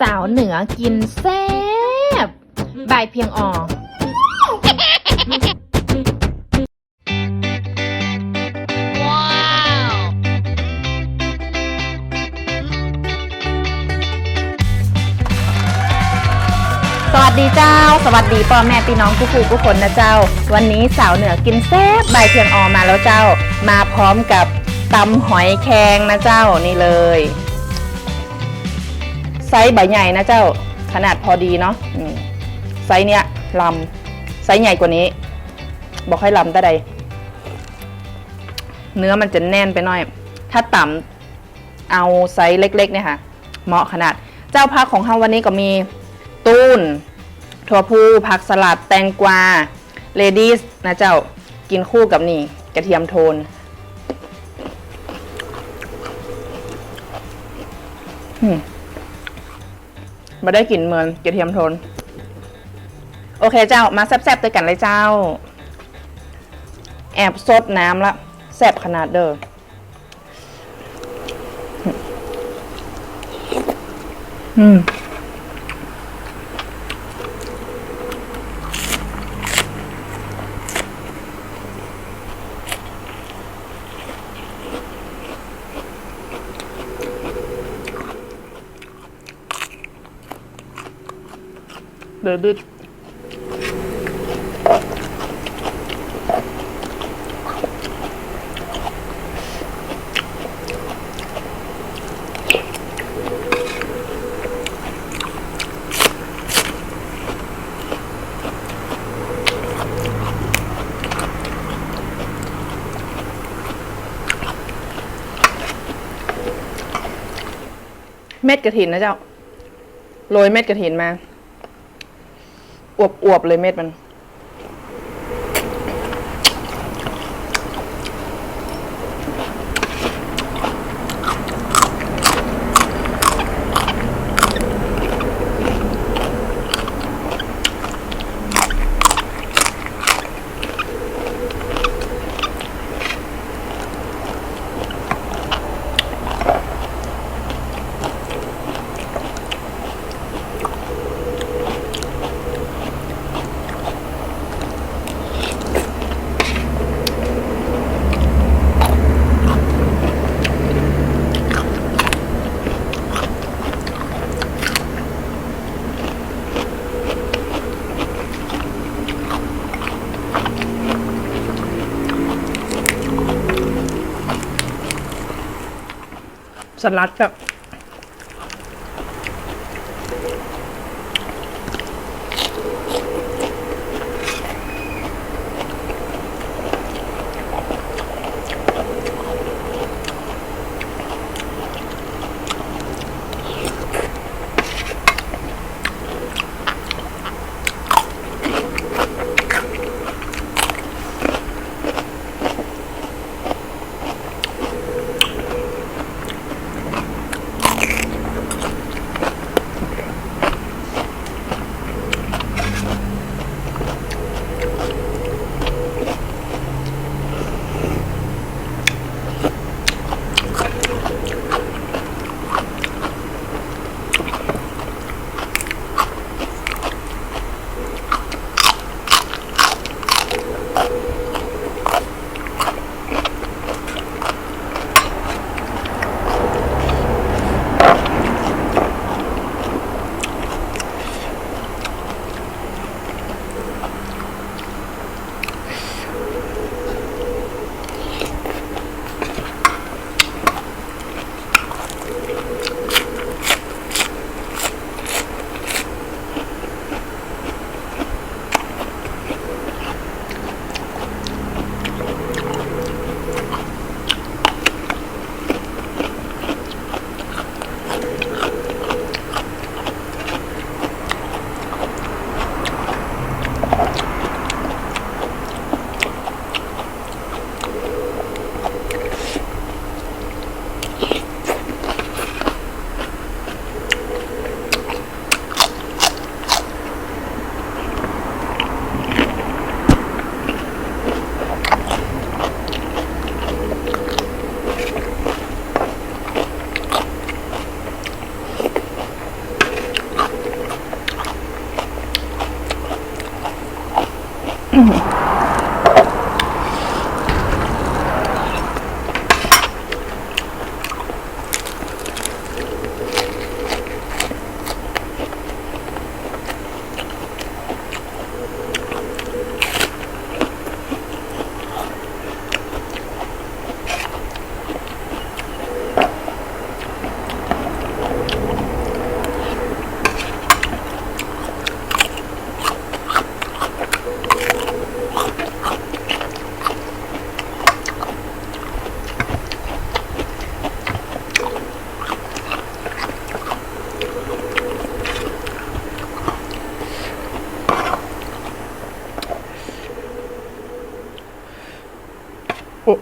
สาวเหนือกินแซ่บบายเพียงออสวัสดีเจ้า สวัสดีพ่อแม่พี่น้องทุกผู้ทุกคนนะเจ้า วันนี้สาวเหนือกินแซ่บใบเพียงออมาแล้วเจ้า มาพร้อมกับตำหอยแครงนะเจ้านี่เลย ไซส์ใบใหญ่นะเจ้าขนาดพอดีเนาะไซส์เนี้ยลำไซส์ใหญ่กว่านี้ บอกให้ลำแต่ใดเนื้อมันจะแน่นไปหน่อย ถ้าต่ำเอาไซส์เล็ก ๆ เนี่ยค่ะ เหมาะขนาดเจ้าพักของเราวันนี้ก็มีตูนถั่วพูผักสลัดแตงกวาเลดี้นะเจ้ากินคู่กับนี่ กระเทียมโทนอืม มาได้กลิ่นเหมือนกระเทียมโทน โอเคเจ้ามาแซ่บๆด้วยกันเลยเจ้า แอบซดน้ำละแซ่บขนาดเด้ออืม เดือดดเม็ดกระถินนะเจ้า โรยเม็ดกระถินมา อวบๆเลยเม็ดมัน สลัดครับ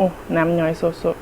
อ้โอ้น้ำย้อยสด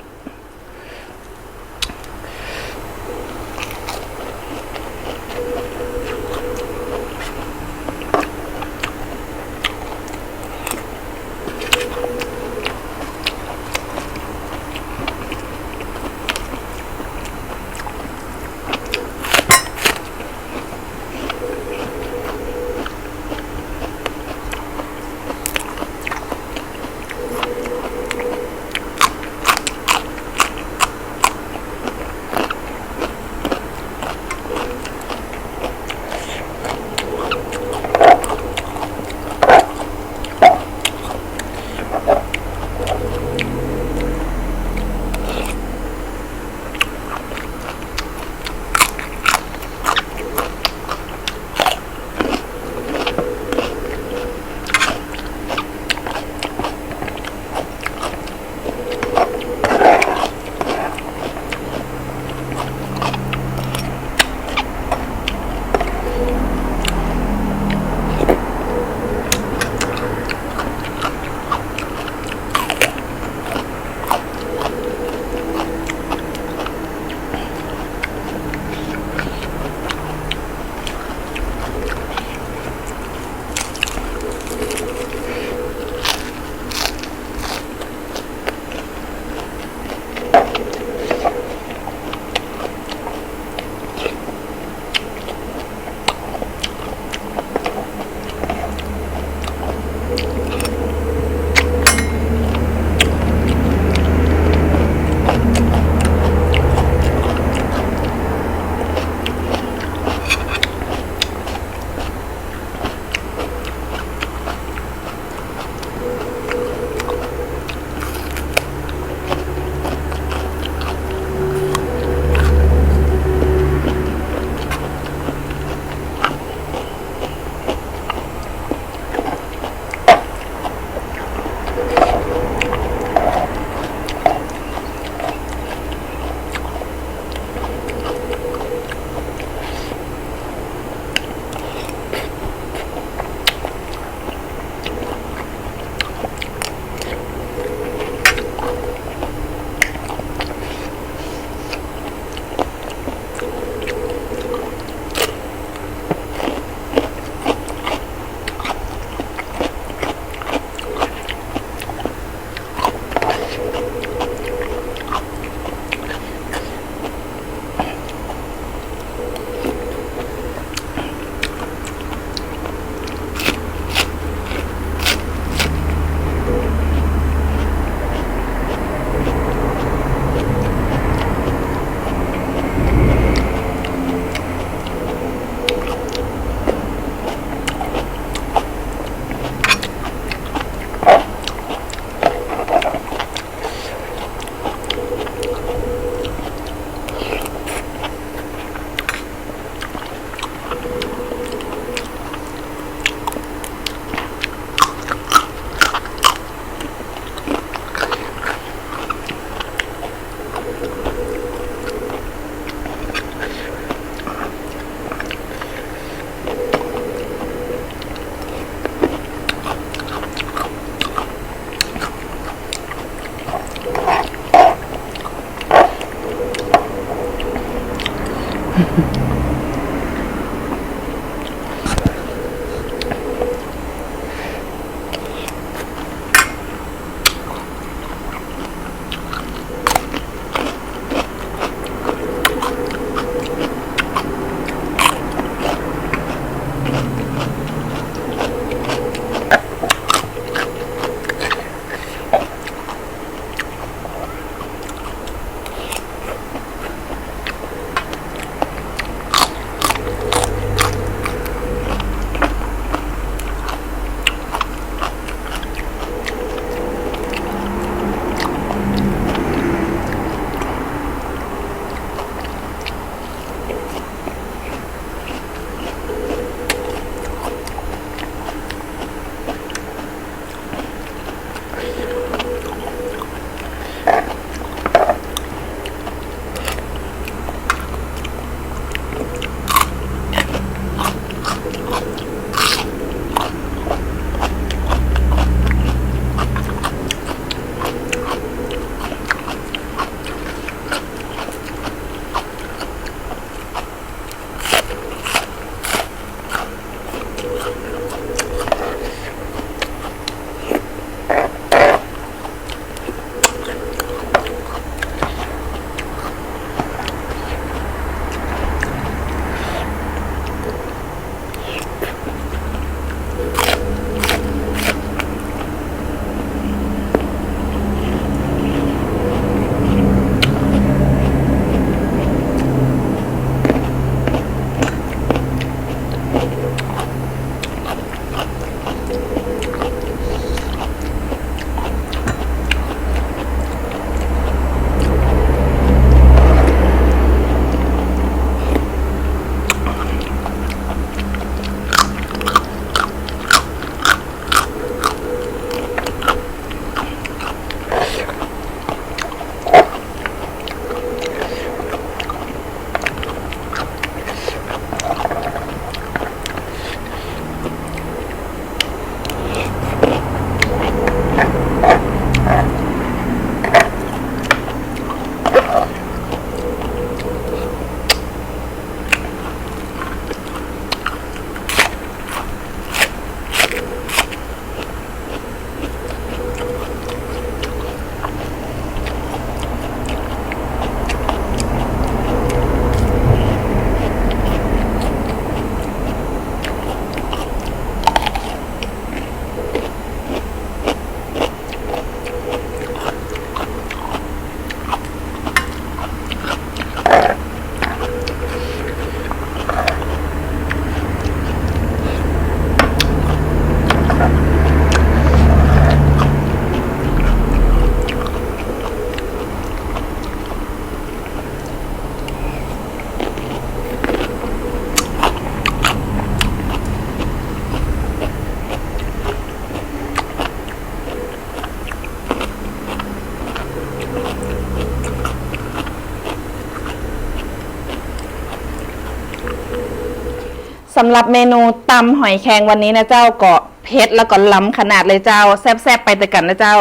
สำหรับเมนูตำหอยแครงวันนี้นะเจ้าก็เผ็ดแล้วก็ล้ำขนาดเลยเจ้า แซ่บๆไปแต่กันนะเจ้า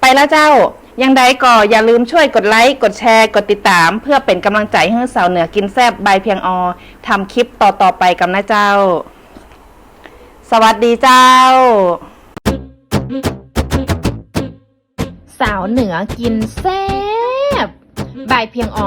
ไปแล้วเจ้า ยังใดก็อย่าลืมช่วยกดไลค์กดแชร์กดติดตาม เพื่อเป็นกำลังใจให้สาวเหนือกินแซ่บบายเพียงอทำคลิปต่อๆไปกันนะเจ้า สวัสดีเจ้า สาวเหนือกินแซ่บบายเพียงอ